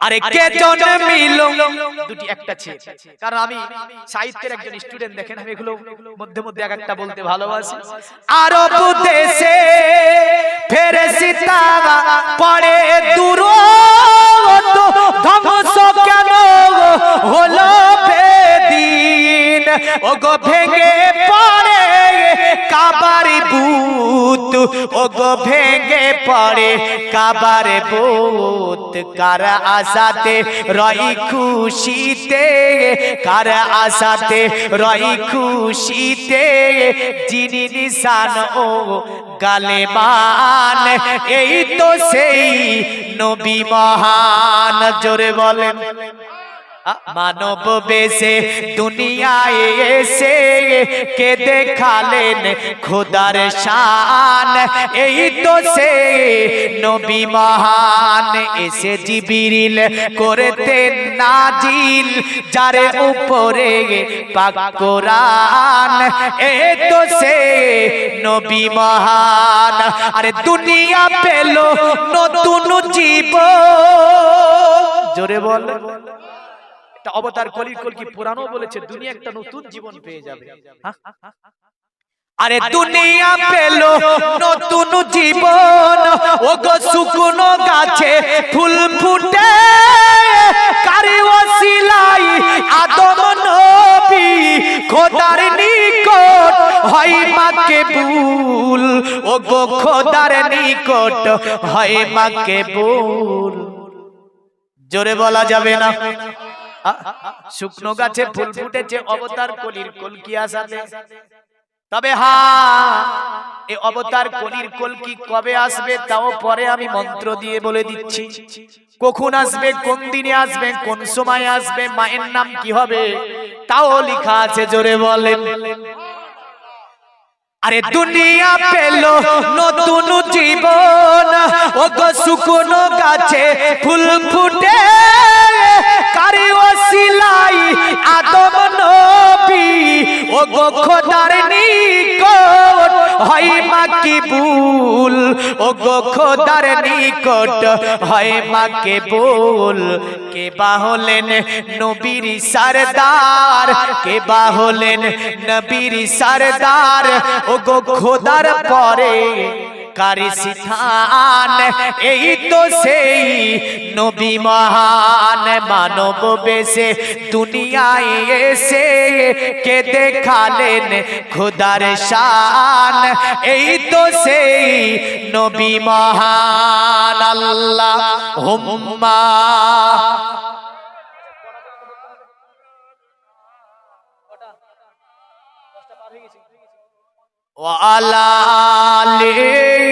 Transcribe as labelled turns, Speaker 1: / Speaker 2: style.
Speaker 1: আরে কে জন্মিল দুটি একটা ছেলে। কারণ আমি সাহিত্যের একজন স্টুডেন্ট দেখেন আমি এগুলো মধ্যে মধ্যে এক একটা বলতে ভালোবাসি। আরব দেশে ফেরেশতা পড়ে দূর ধ্বংস কেন হলো বেদিন। ওগো ভেঙে পড়ে কাবারি বুত ওগো ভেঙে পড়ে, কাবারে বুত কার আশাতে রই খুশিতে, কার আশাতে রই খুশিতে, যিনি নিশান ও গালেমান, এই তো সেই নবী মহান, জোরে বলেন। মানব বেশে দুনিয়ায় এসে কে দেখালেন খোদার শান। এই তো সে নবী মহান এসে জিবিরিল করতেন নাজিল, যারে উপরে পাক কোরআন। এই তো সে নবী মহান। আরে দুনিয়া পেল নতুন জীবন। জোরে বল। একটা অবতার কলির কল কি পুরানো বলেছে দুনিয়া একটা নতুন জীবন পেয়ে যাবে? আরে দুনিয়া পেল নতুন জীবন। ও গো শুকনো গাছে ফুল ফুটে কারি ওসিলাই আদম নবী খোদার নিকট হয় মাকে ভুল। ও গো খোদার নিকট হয় মাকে ভুল। জোরে বলা যাবে না। শুকনো গাছে ফুল ফুটেছে অবতার কলির কলকি আসাতে। তবে হা এই অবতার কলির কলকি কবে আসবে তাও পরে আমি মন্ত্র দিয়ে বলে দিচ্ছি। কখন আসবে কোন দিনে আসবে কোন সময় আসবে মায়ের নাম কি হবে? তাও লেখা আছে জোরে বলেন। আরে দুনিয়া পেল নতুন জীবন। ও গো শুকনো গাছে ফুল ফুটে ওসিলাই আদম নবী। ও গো খোদার নিকট, হয় মা কি ভুল? ও গো খোদার নিকট, হয় মা কে ভুল? কে বা হলেন নবীর সরদার? কে বা হলেন নবীর সরদার? ও গো খোদার পরে কারি সিথান এই তো সেই নবী মহান মানব বেশে দুনিয়ায় এসে কে দেখালেন খোদার শান এই তো সেই নবী মহান আল্লাহ হুম্মা وعلى آله